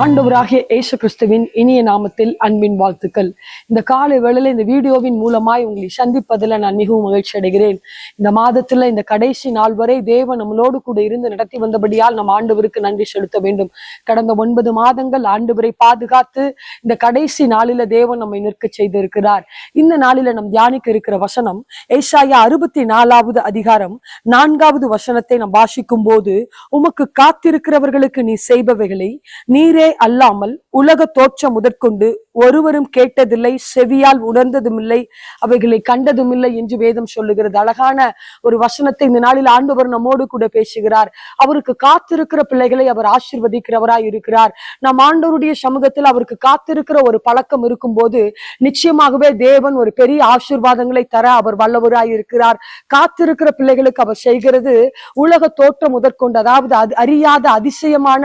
ஆண்டவராகிய இயேசு கிறிஸ்துவின் இனிய நாமத்தில் அன்பின் வாழ்த்துக்கள். இந்த காலை வேளையில் இந்த வீடியோவின் மூலமாய் உங்களை சந்திப்பதில் நான் மிகவும் மகிழ்ச்சி அடைகிறேன். இந்த மாதத்துல இந்த கடைசி நாள் வரை தேவன் நம்மளோடு கூட இருந்து நடத்தி வந்தபடியால் நம் ஆண்டவருக்கு நன்றி செலுத்த வேண்டும். கடந்த ஒன்பது மாதங்கள் ஆண்டவரை பாதுகாத்து இந்த கடைசி நாளில தேவன் நம்மை நிற்க செய்திருக்கிறார். இந்த நாளில நம் தியானிக்க இருக்கிற வசனம் ஏசாயா அறுபத்தி நாலாவது அதிகாரம் நான்காவது வசனத்தை நாம் வாசிக்கும் போது உமக்கு காத்திருக்கிறவர்களுக்கு நீ செய்பவைகளை நீரே அல்லாமல் உலக தோற்றம் முதற்கொண்டு ஒருவரும் கேட்டதில்லை செவியால் உணர்ந்ததுமில்லை அவைகளை கண்டதுமில்லை என்று வேதம் சொல்லுகிறது. அழகான ஒரு வசனத்தை இந்த நாளில் ஆண்டவர் நம்மோடு கூட பேசுகிறார். அவருக்கு காத்திருக்கிற பிள்ளைகளை அவர் ஆசிர்வதிக்கிறவராய் இருக்கிறார் நம் ஆண்டவருடைய சமூகத்தில் அவருக்கு காத்திருக்கிற ஒரு பழக்கம் இருக்கும் போது நிச்சயமாகவே தேவன் ஒரு பெரிய ஆசீர்வாதங்களை தர அவர் வல்லவராய் இருக்கிறார் காத்திருக்கிற பிள்ளைகளுக்கு அவர் செய்கிறது உலக தோற்றம் முதற்கொண்டு அதாவது அது அறியாத அதிசயமான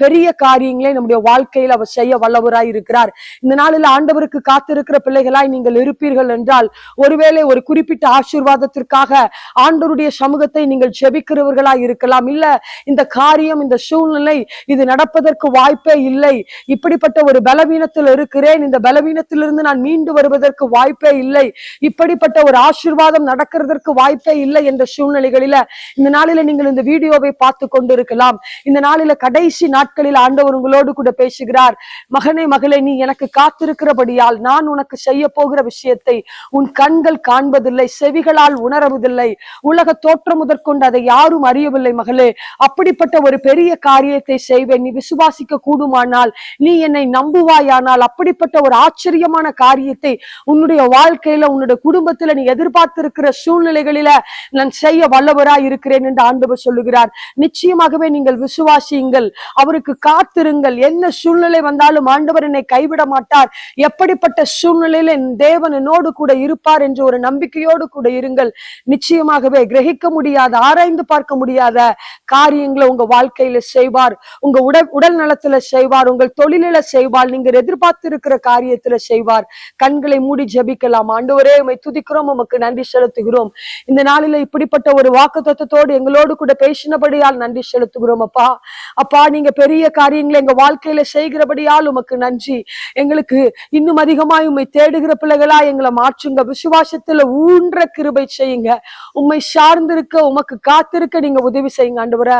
பெரிய காரியங்களை நம்முடைய வாழ்க்கையில் அவர் செய்ய வல்லவராய் இருக்கிறார். இந்த நாளில் ஆண்டவருக்கு காத்திருக்கிற பிள்ளைகளாய் நீங்கள் இருப்பீர்கள் என்றால் ஒருவேளை ஒரு குறிப்பிட்ட ஆசீர்வாதத்திற்காக ஆண்டவருடைய சமூகத்தை நீங்கள் ஜெபிக்கிறவர்களாய் இருக்கலாம். இல்ல இந்த காரியம் இந்த சூழ்நிலை இது நடப்பதற்கு வாய்ப்பே இல்லை. இப்படிப்பட்ட ஒரு பலவீனத்தில் இருக்கிறேன். இந்த பலவீனத்திலிருந்து நான் மீண்டு வருவதற்கு வாய்ப்பே இல்லை. இப்படிப்பட்ட ஒரு ஆசீர்வாதம் நடக்கிறதற்கு வாய்ப்பே இல்லை என்ற சூழ்நிலைகளில இந்த நாளில நீங்கள் இந்த வீடியோவை பார்த்து கொண்டிருக்கலாம். இந்த நாளில கடைசி நாட்களில் ஆண்டவர் உங்களோடு கூட பேசுகிறார். மகனே மகளே நீ எனக்கு காத்திருக்கிறபடியால் நான் உனக்கு செய்ய போகிற விஷயத்தை உன் கண்கள் காண்பதில்லை செவிகளால் உணரவதில்லை. உலக தோற்றம் முதற்கொண்டு அதை யாரும் அறியவில்லை மகளே. அப்படிப்பட்ட ஒரு பெரிய காரியத்தை செய்வேன். நீ விசுவாசிக்க கூடுமானால் நீ என்னை நம்புவாயானால் அப்படிப்பட்ட ஒரு ஆச்சரியமான காரியத்தை உன்னுடைய வாழ்க்கையில உன்னுடைய குடும்பத்துல நீ எதிர்பார்த்திருக்கிற சூழ்நிலைகளில நான் செய்ய வல்லவராய் இருக்கிறேன் என்று ஆண்டவர் சொல்லுகிறார். நிச்சயமாகவே நீங்கள் விசுவாசியுங்கள். அவருக்கு காத்திருங்கள். என்ன சூழ்நிலை வந்தாலும் ஆண்டவர் என்னை கைவிட மாட்டார். எப்படிப்பட்ட சூழ்நிலையில தேவன் என்னோடு கூட இருப்பார் என்று ஒரு நம்பிக்கையோடு கூட இருங்கள். நிச்சயமாகவே கிரகிக்க முடியாத ஆராய்ந்து பார்க்க முடியாத காரியங்களை உங்க வாழ்க்கையில செய்வார். உங்க உடல் உடல் நலத்துல செய்வார். உங்கள் தொழிலில செய்வார். நீங்கள் எதிர்பார்த்திருக்கிற காரியத்துல செய்வார். கண்களை மூடி ஜெபிக்கலாம். ஆண்டவரே உமை துதிக்கிறோம். உமக்கு நன்றி செலுத்துகிறோம். இந்த நாளில இப்படிப்பட்ட ஒரு வாக்கு தத்துவத்தோடு எங்களோடு கூட பேசினபடியால் நன்றி செலுத்துகிறோம் அப்பா. அப்பா நீங்க பெரிய காரியங்களை எங்க வாழ்க்கையில செய்கிறபடியால் உமக்கு நன்றி. எங்களுக்கு இன்னும் அதிகமாய் உம்மை தேடுகிற பிள்ளைகளா எங்களை மாற்றுங்க. விசுவாசத்துல ஊன்ற கிருபை செய்யுங்க. உம்மை சார்ந்திருக்க உமக்கு காத்திருக்க நீங்க உதவி செய்யுங்க ஆண்டவர.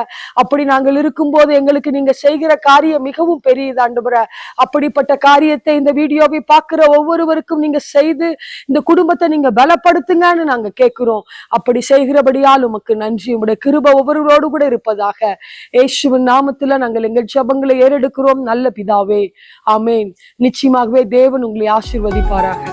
அப்படி நாங்கள் இருக்கும்போது எங்களுக்கு நீங்க செய்கிற காரியம் மிகவும் பெரியது ஆண்டவர. அப்படிப்பட்ட காரியத்தை இந்த வீடியோவை பார்க்கிற ஒவ்வொருவருக்கும் நீங்க செய்து இந்த குடும்பத்தை நீங்க பலப்படுத்துங்கன்னு நாங்க கேட்கிறோம். அப்படி செய்கிறபடியால் உமக்கு நன்றி. உங்களுடைய கிருப ஒவ்வொருவரோடு கூட இருப்பதாக. இயேசுவின் நாமத்துல நாங்கள் எங்கள் ஜெபங்களை ஏறெடுக்கிறோம் நல்ல பிதாவே. ஆமேன். நிச்சயமாகவே தேவன் உங்களை ஆசிர்வதிப்பாராக.